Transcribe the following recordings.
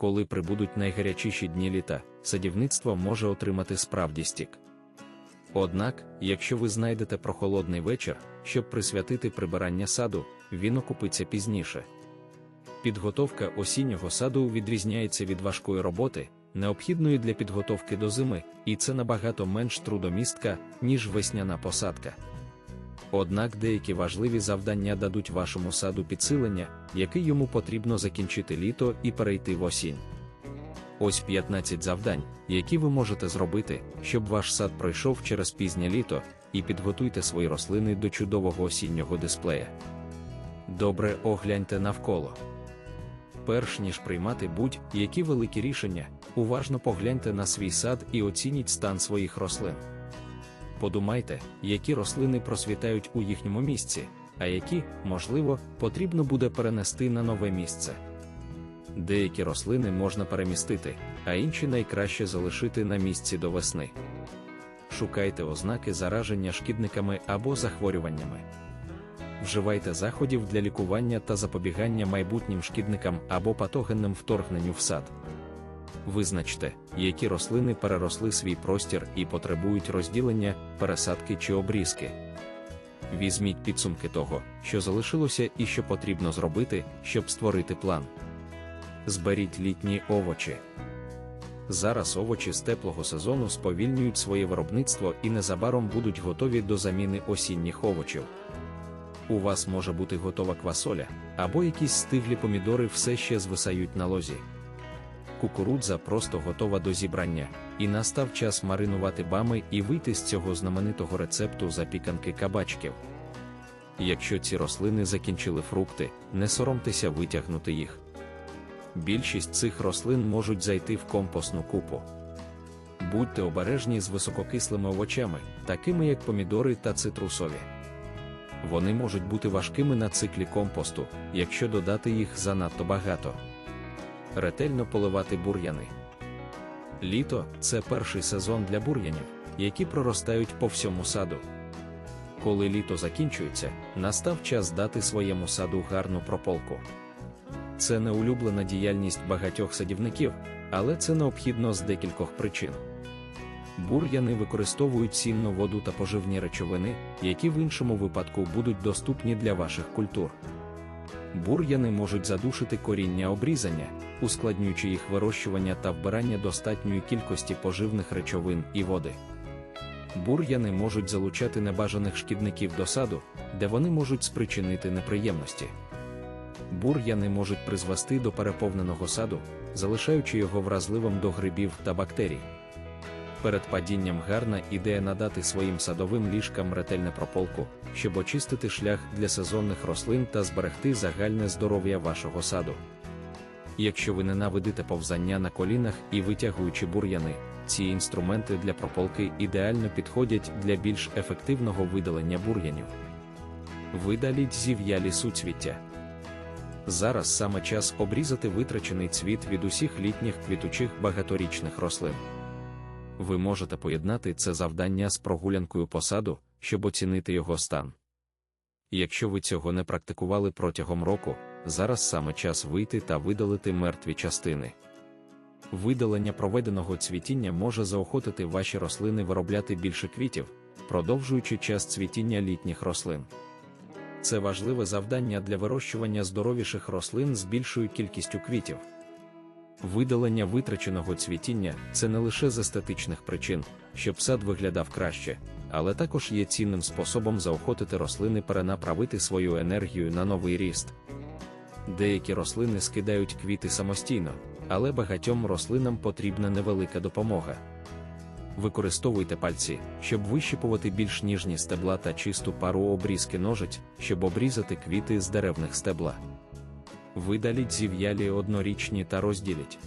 коли прибудуть найгарячіші дні літа, садівництво може отримати справді стік. Однак, якщо ви знайдете прохолодний вечір, щоб присвятити прибирання саду, він окупиться пізніше. Підготовка осіннього саду відрізняється від важкої роботи, необхідної для підготовки до зими, і це набагато менш трудомістка, ніж весняна посадка. Однак деякі важливі завдання дадуть вашому саду підсилення, яке йому потрібно закінчити літо і перейти в осінь. Ось 15 завдань, які ви можете зробити, щоб ваш сад пройшов через пізнє літо, і підготуйте свої рослини до чудового осіннього дисплея. Добре огляньте навколо. Перш ніж приймати будь-які великі рішення, уважно погляньте на свій сад і оцініть стан своїх рослин. Подумайте, які рослини просвітають у їхньому місці, а які, можливо, потрібно буде перенести на нове місце. Деякі рослини можна перемістити, а інші найкраще залишити на місці до весни. Шукайте ознаки зараження шкідниками або захворюваннями. Вживайте заходів для лікування та запобігання майбутнім шкідникам або патогенним вторгненню в сад. Визначте, які рослини переросли свій простір і потребують розділення, пересадки чи обрізки. Візьміть підсумки того, що залишилося і що потрібно зробити, щоб створити план. Зберіть літні овочі. Зараз овочі з теплого сезону сповільнюють своє виробництво і незабаром будуть готові до заміни осінніх овочів. У вас може бути готова квасоля, або якісь стиглі помідори все ще звисають на лозі. Кукурудза просто готова до зібрання, і настав час маринувати бами і вийти з цього знаменитого рецепту запіканки кабачків. Якщо ці рослини закінчили фрукти, не соромтеся витягнути їх. Більшість цих рослин можуть зайти в компостну купу. Будьте обережні з висококислими овочами, такими як помідори та цитрусові. Вони можуть бути важкими на циклі компосту, якщо додати їх занадто багато. Ретельно поливати бур'яни. Літо це перший сезон для бур'янів, які проростають по всьому саду. Коли літо закінчується, настав час дати своєму саду гарну прополку. Це не улюблена діяльність багатьох садівників, але це необхідно з декількох причин. Бур'яни використовують цінну воду та поживні речовини, які в іншому випадку будуть доступні для ваших культур. Бур'яни можуть задушити коріння обрізання, ускладнюючи їх вирощування та вбирання достатньої кількості поживних речовин і води. Бур'яни можуть залучати небажаних шкідників до саду, де вони можуть спричинити неприємності. Бур'яни можуть призвести до переповненого саду, залишаючи його вразливим до грибів та бактерій. Перед падінням гарна ідея надати своїм садовим ліжкам ретельне прополку, щоб очистити шлях для сезонних рослин та зберегти загальне здоров'я вашого саду. Якщо ви ненавидите повзання на колінах і витягуючи бур'яни, ці інструменти для прополки ідеально підходять для більш ефективного видалення бур'янів. Видаліть зів'ялі суцвіття. Зараз саме час обрізати витрачений цвіт від усіх літніх квітучих багаторічних рослин. Ви можете поєднати це завдання з прогулянкою по саду, щоб оцінити його стан. Якщо ви цього не практикували протягом року, зараз саме час вийти та видалити мертві частини. Видалення проведеного цвітіння може заохотити ваші рослини виробляти більше квітів, продовжуючи час цвітіння літніх рослин. Це важливе завдання для вирощування здоровіших рослин з більшою кількістю квітів. Видалення витраченого цвітіння це не лише з естетичних причин, щоб сад виглядав краще, але також є цінним способом заохотити рослини перенаправити свою енергію на новий ріст. Деякі рослини скидають квіти самостійно, але багатьом рослинам потрібна невелика допомога. Використовуйте пальці, щоб вищипувати більш ніжні стебла та чисту пару обрізки ножиць, щоб обрізати квіти з деревних стебла. Видаліть зів'ялі однорічні та розділіть.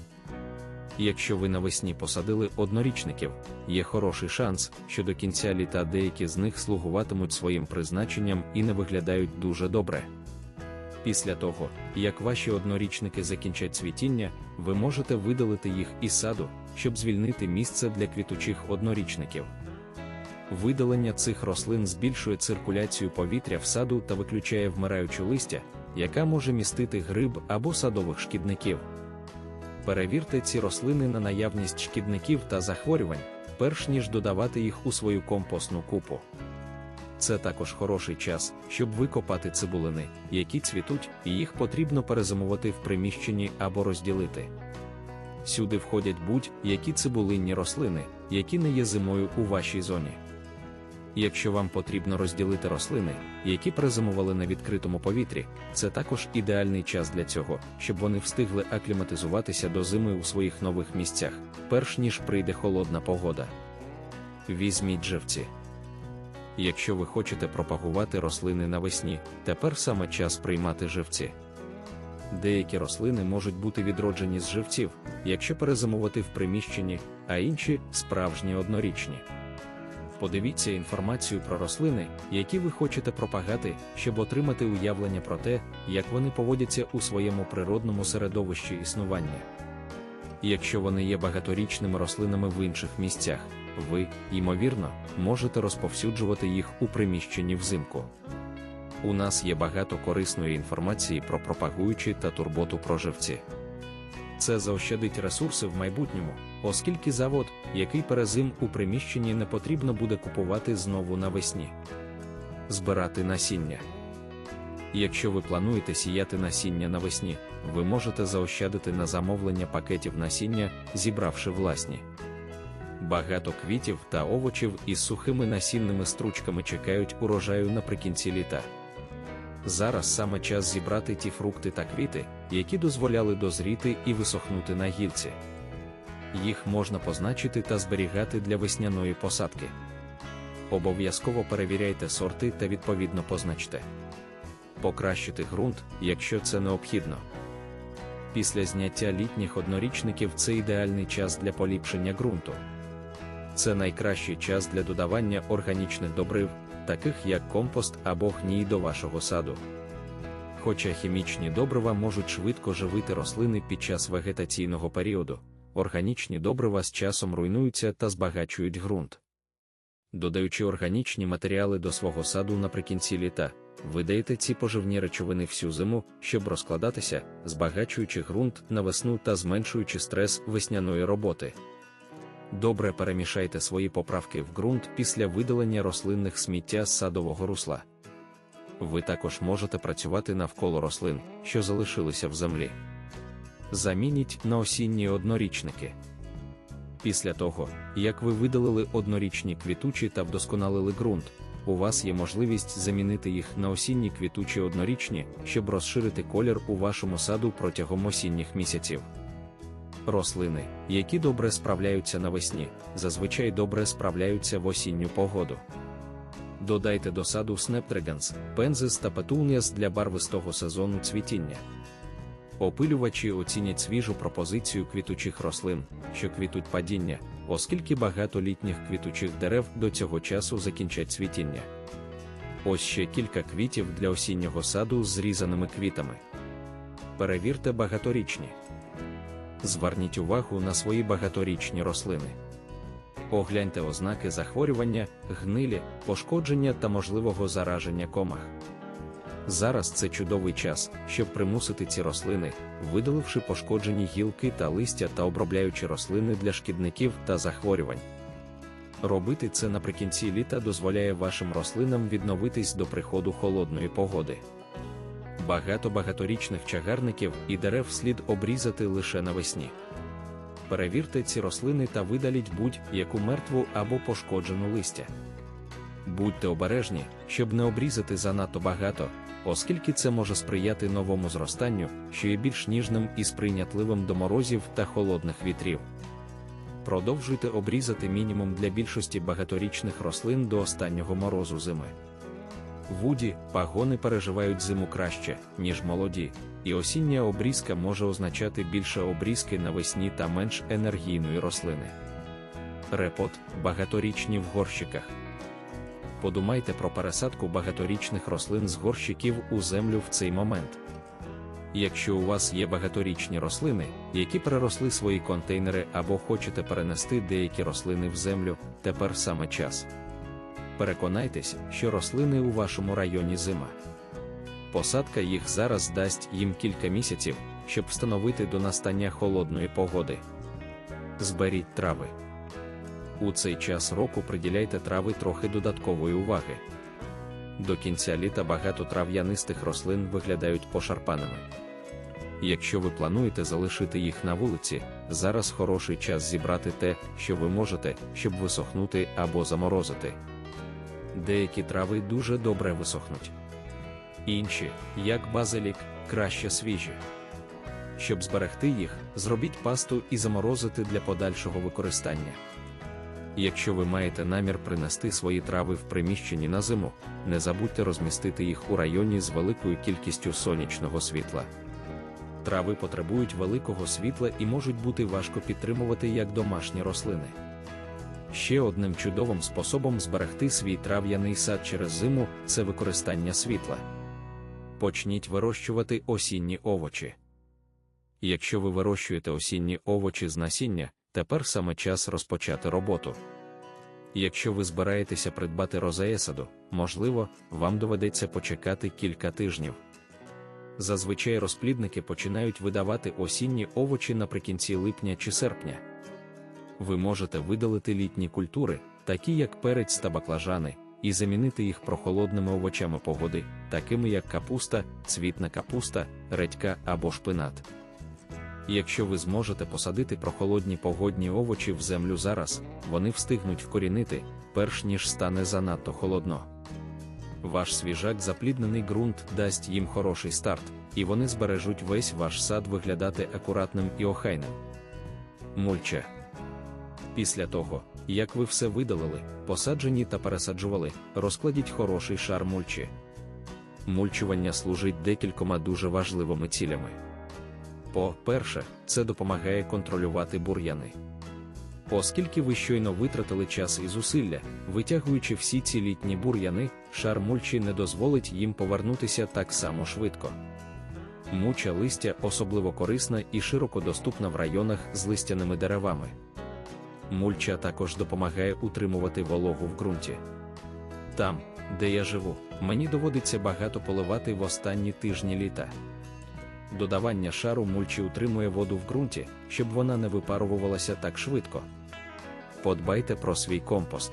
Якщо ви навесні посадили однорічників, є хороший шанс, що до кінця літа деякі з них слугуватимуть своїм призначенням і не виглядають дуже добре. Після того, як ваші однорічники закінчать цвітіння, ви можете видалити їх із саду, щоб звільнити місце для квітучих однорічників. Видалення цих рослин збільшує циркуляцію повітря в саду та виключає вмираючу листя, яка може містити гриб або садових шкідників. Перевірте ці рослини на наявність шкідників та захворювань, перш ніж додавати їх у свою компостну купу. Це також хороший час, щоб викопати цибулини, які цвітуть, і їх потрібно перезимувати в приміщенні або розділити. Сюди входять будь-які цибулинні рослини, які не є зимою у вашій зоні. Якщо вам потрібно розділити рослини, які перезимували на відкритому повітрі, це також ідеальний час для цього, щоб вони встигли акліматизуватися до зими у своїх нових місцях, перш ніж прийде холодна погода. Візьміть живці. Якщо ви хочете пропагувати рослини навесні, тепер саме час приймати живці. Деякі рослини можуть бути відроджені з живців, якщо перезимувати в приміщенні, а інші справжні однорічні. Подивіться інформацію про рослини, які ви хочете пропагати, щоб отримати уявлення про те, як вони поводяться у своєму природному середовищі існування. Якщо вони є багаторічними рослинами в інших місцях, ви, ймовірно, можете розповсюджувати їх у приміщенні взимку. У нас є багато корисної інформації про пропагуючі та турботу про живці. Це заощадить ресурси в майбутньому, оскільки завод, який перезим у приміщенні не потрібно буде купувати знову навесні. Збирати насіння. Якщо ви плануєте сіяти насіння навесні, ви можете заощадити на замовлення пакетів насіння, зібравши власні. Багато квітів та овочів із сухими насінними стручками чекають урожаю наприкінці літа. Зараз саме час зібрати ті фрукти та квіти, які дозволяли дозріти і висохнути на гілці. Їх можна позначити та зберігати для весняної посадки. Обов'язково перевіряйте сорти та відповідно позначте. Покращити ґрунт, якщо це необхідно. Після зняття літніх однорічників це ідеальний час для поліпшення ґрунту. Це найкращий час для додавання органічних добрив, таких як компост або гній до вашого саду. Хоча хімічні добрива можуть швидко живити рослини під час вегетаційного періоду, органічні добрива з часом руйнуються та збагачують ґрунт. Додаючи органічні матеріали до свого саду наприкінці літа, ви даєте ці поживні речовини всю зиму, щоб розкладатися, збагачуючи ґрунт на весну та зменшуючи стрес весняної роботи. Добре перемішайте свої поправки в ґрунт після видалення рослинних сміття з садового русла. Ви також можете працювати навколо рослин, що залишилися в землі. Замініть на осінні однорічники. Після того, як ви видалили однорічні квітучі та вдосконалили ґрунт, у вас є можливість замінити їх на осінні квітучі однорічні, щоб розширити колір у вашому саду протягом осінніх місяців. Рослини, які добре справляються навесні, зазвичай добре справляються в осінню погоду. Додайте до саду Snapdragons, Penzis та Petunias для барвистого сезону цвітіння. Опилювачі оцінять свіжу пропозицію квітучих рослин, що квітуть падіння, оскільки багато літніх квітучих дерев до цього часу закінчать цвітіння. Ось ще кілька квітів для осіннього саду з зрізаними квітами. Перевірте багаторічні. Зверніть увагу на свої багаторічні рослини. Огляньте ознаки захворювання, гнилі, пошкодження та можливого зараження комах. Зараз це чудовий час, щоб примусити ці рослини, видаливши пошкоджені гілки та листя та обробляючи рослини для шкідників та захворювань. Робити це наприкінці літа дозволяє вашим рослинам відновитись до приходу холодної погоди. Багато багаторічних чагарників і дерев слід обрізати лише навесні. Перевірте ці рослини та видаліть будь-яку мертву або пошкоджену листя. Будьте обережні, щоб не обрізати занадто багато, оскільки це може сприяти новому зростанню, що є більш ніжним і сприйнятливим до морозів та холодних вітрів. Продовжуйте обрізати мінімум для більшості багаторічних рослин до останнього морозу зими. Вуді, пагони переживають зиму краще, ніж молоді, і осіння обрізка може означати більше обрізки навесні та менш енергійної рослини. Репот багаторічні в горщиках. Подумайте про пересадку багаторічних рослин з горщиків у землю в цей момент. Якщо у вас є багаторічні рослини, які переросли свої контейнери або хочете перенести деякі рослини в землю, тепер саме час. Переконайтесь, що рослини у вашому районі зима. Посадка їх зараз дасть їм кілька місяців, щоб встановити до настання холодної погоди. Зберіть трави. У цей час року приділяйте трави трохи додаткової уваги. До кінця літа багато трав'янистих рослин виглядають пошарпаними. Якщо ви плануєте залишити їх на вулиці, зараз хороший час зібрати те, що ви можете, щоб висохнути або заморозити. Деякі трави дуже добре висохнуть. Інші, як базилік, краще свіжі. Щоб зберегти їх, зробіть пасту і заморозити для подальшого використання. Якщо ви маєте намір принести свої трави в приміщенні на зиму, не забудьте розмістити їх у районі з великою кількістю сонячного світла. Трави потребують великого світла і можуть бути важко підтримувати як домашні рослини. Ще одним чудовим способом зберегти свій трав'яний сад через зиму це використання світла. Почніть вирощувати осінні овочі. Якщо ви вирощуєте осінні овочі з насіння, тепер саме час розпочати роботу. Якщо ви збираєтеся придбати розеесаду, можливо, вам доведеться почекати кілька тижнів. Зазвичай розплідники починають видавати осінні овочі наприкінці липня чи серпня. Ви можете видалити літні культури, такі як перець та баклажани, і замінити їх прохолодними овочами погоди, такими як капуста, цвітна капуста, редька або шпинат. Якщо ви зможете посадити прохолодні погодні овочі в землю зараз, вони встигнуть вкорінити, перш ніж стане занадто холодно. Ваш свіжак запліднений ґрунт дасть їм хороший старт, і вони збережуть весь ваш сад виглядати акуратним і охайним. Мульча. Після того, як ви все видалили, посаджені та пересаджували, розкладіть хороший шар мульчі. Мульчування служить декількома дуже важливими цілями. По-перше, це допомагає контролювати бур'яни. Оскільки ви щойно витратили час і зусилля, витягуючи всі ці літні бур'яни, шар мульчі не дозволить їм повернутися так само швидко. Муча листя особливо корисна і широко доступна в районах з листяними деревами. Мульча також допомагає утримувати вологу в ґрунті. Там, де я живу, мені доводиться багато поливати в останні тижні літа. Додавання шару мульчі утримує воду в ґрунті, щоб вона не випарувалася так швидко. Подбайте про свій компост.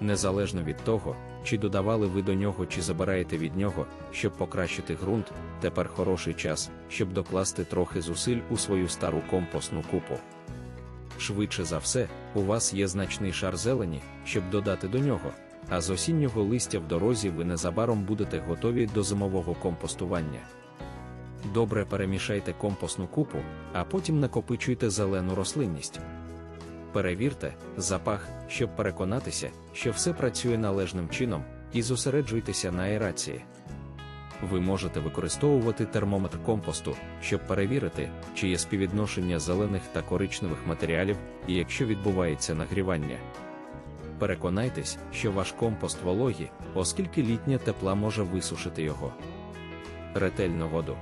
Незалежно від того, чи додавали ви до нього, чи забираєте від нього, щоб покращити ґрунт, тепер хороший час, щоб докласти трохи зусиль у свою стару компостну купу. Швидше за все, у вас є значний шар зелені, щоб додати до нього, а з осіннього листя в дорозі ви незабаром будете готові до зимового компостування. Добре перемішайте компостну купу, а потім накопичуйте зелену рослинність. Перевірте запах, щоб переконатися, що все працює належним чином, і зосереджуйтеся на аерації. Ви можете використовувати термометр компосту, щоб перевірити, чи є співвідношення зелених та коричневих матеріалів, і якщо відбувається нагрівання. Переконайтесь, що ваш компост вологий, оскільки літня тепла може висушити його. Ретельно воду.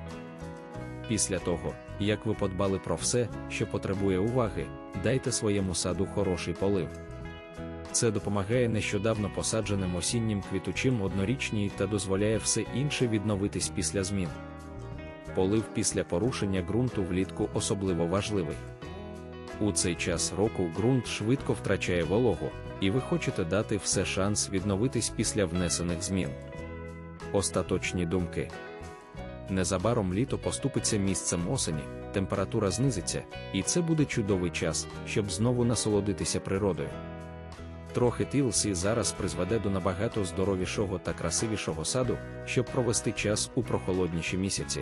Після того, як ви подбали про все, що потребує уваги, дайте своєму саду хороший полив. Це допомагає нещодавно посадженим осіннім квітучим однорічній та дозволяє все інше відновитись після змін. Полив після порушення ґрунту влітку особливо важливий. У цей час року ґрунт швидко втрачає вологу, і ви хочете дати все шанс відновитись після внесених змін. Остаточні думки. Незабаром літо поступиться місцем осені, температура знизиться, і це буде чудовий час, щоб знову насолодитися природою. Трохи TLC зараз призведе до набагато здоровішого та красивішого саду, щоб провести час у прохолодніші місяці.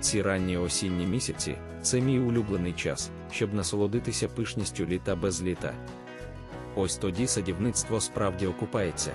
Ці ранні осінні місяці це мій улюблений час, щоб насолодитися пишністю літа без літа. Ось тоді садівництво справді окупається.